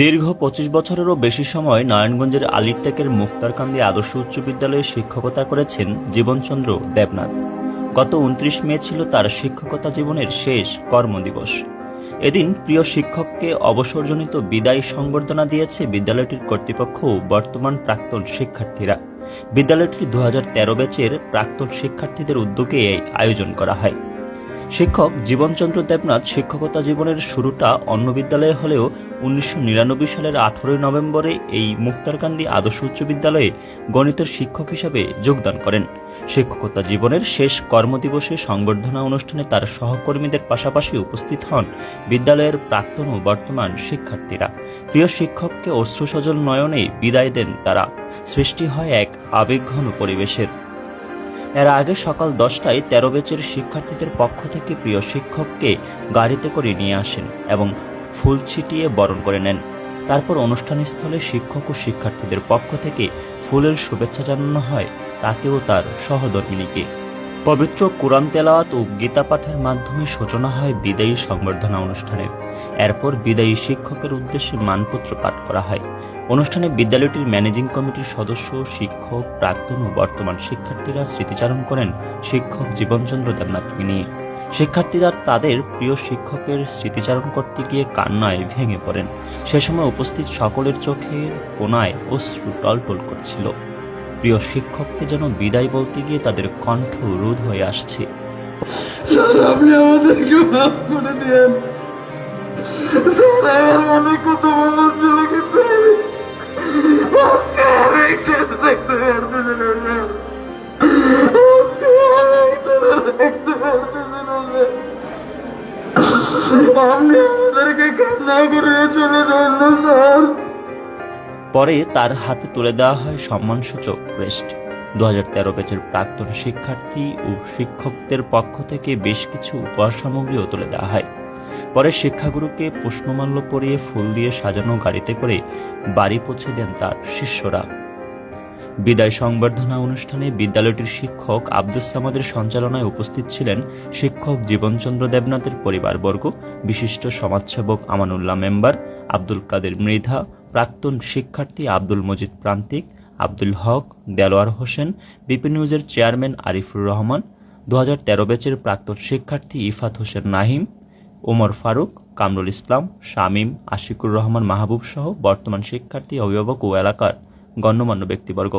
দীর্ঘ পঁচিশ বছরেরও বেশি সময় নারায়ণগঞ্জের আলিরটেকের মুক্তারকান্দি আদর্শ উচ্চ বিদ্যালয়ে শিক্ষকতা করেছেন জীবনচন্দ্র দেবনাথ। গত উনত্রিশ মে ছিল তার শিক্ষকতা জীবনের শেষ কর্মদিবস। এদিন প্রিয় শিক্ষককে অবসরজনিত বিদায় সংবর্ধনা দিয়েছে বিদ্যালয়টির কর্তৃপক্ষ বর্তমান প্রাক্তন শিক্ষার্থীরা। বিদ্যালয়টির দু হাজার ব্যাচের প্রাক্তন শিক্ষার্থীদের উদ্যোগে এই আয়োজন করা হয়। শিক্ষক জীবনচন্দ্র দেবনাথ শিক্ষকতা জীবনের শুরুটা অন্য বিদ্যালয়ে হলেও উনিশশো নিরানব্বই সালের আঠারোই নভেম্বরে এই মুক্তারকান্দি আদর্শ উচ্চ বিদ্যালয়ে গণিতের শিক্ষক হিসাবে যোগদান করেন। শিক্ষকতা জীবনের শেষ কর্মদিবসে সংবর্ধনা অনুষ্ঠানে তার সহকর্মীদের পাশাপাশি উপস্থিত হন বিদ্যালয়ের প্রাক্তন ও বর্তমান শিক্ষার্থীরা। প্রিয় শিক্ষককে অশ্রুসজল নয়নে বিদায় দেন তারা। সৃষ্টি হয় এক আবেগঘন পরিবেশের। এর আগে সকাল দশটায় তেরো বেচের শিক্ষার্থীদের পক্ষ থেকে প্রিয় শিক্ষককে গাড়িতে করে নিয়ে আসেন এবং ফুল ছিটিয়ে বরণ করে নেন। তারপর অনুষ্ঠানস্থলে শিক্ষক ও শিক্ষার্থীদের পক্ষ থেকে ফুলের শুভেচ্ছা জানানো হয় তাকে ও তার সহধর্মিনীকে। পবিত্র কোরআন তেলাওয়াত ও গীতা পাঠের মাধ্যমে সূচনা হয় বিদায়ী সংবর্ধনা অনুষ্ঠানের। এরপর বিদায়ী শিক্ষকের উদ্দেশ্যে মানপত্র পাঠ করা হয়। অনুষ্ঠানে বিদ্যালয়টির ম্যানেজিং কমিটির সদস্য, শিক্ষক, প্রাক্তন ও বর্তমান শিক্ষার্থীরা স্মৃতিচারণ করেন শিক্ষক জীবনচন্দ্র দেবনাথকে নিয়ে। শিক্ষার্থীরা তাদের প্রিয় শিক্ষকের স্মৃতিচারণ করতে গিয়ে কান্নায় ভেঙে পড়েন। সে সময় উপস্থিত সকলের চোখে কোনায় অশ্রু টলটল করছিল। প্রিয় শিক্ষককে যেন বিদায় বলতে গিয়ে তাদের কণ্ঠ রোধ হয়ে আসছে। স্যার, আপনি আমাদেরকে মাফ করে দিয়েন। স্যার, আমার মনে কত ভালো ছিল কিন্তু দেখতে পারতেছিলাম না আজকে আমি একটু দেখতে পারতেছিলাম না আপনি আমাদেরকে কান্না করে চলে যান না, স্যার। পরে তার হাতে তুলে দেওয়া হয় সম্মানসূচক ক্রেস্ট দু হাজার তেরো ব্যাচের প্রাক্তন শিক্ষার্থী ও শিক্ষকদের পক্ষ থেকে বেশ কিছু উপহার সামগ্রীও তুলে দেওয়া হয়। পরে শিক্ষাগুরুকে প্রশ্নমাল্য পরিয়ে ফুল দিয়ে সাজানো গাড়িতে করে বাড়ি পৌঁছে দেন তার শিষ্যরা। বিদায় সংবর্ধনা অনুষ্ঠানে বিদ্যালয়টির শিক্ষক আব্দুস সামাদের সঞ্চালনায় উপস্থিত ছিলেন শিক্ষক জীবনচন্দ্র দেবনাথের পরিবারবর্গ, বিশিষ্ট সমাজসেবক আমানুল্লাহ মেম্বার আব্দুল কাদের মৃধা প্রাক্তন শিক্ষার্থী আব্দুল মজিদ প্রান্তিক, আব্দুল হক, দেলোয়ার হোসেন বিপি নিউজের চেয়ারম্যান আরিফুর রহমান দু হাজার তেরো ব্যাচের প্রাক্তন শিক্ষার্থী ইফাত হোসেন নাহিম, ওমর ফারুক, কামরুল ইসলাম, শামীম, আশিকুর রহমান মাহবুব সহ বর্তমান শিক্ষার্থী, অভিভাবক ও এলাকার গণ্যমান্য ব্যক্তিবর্গ।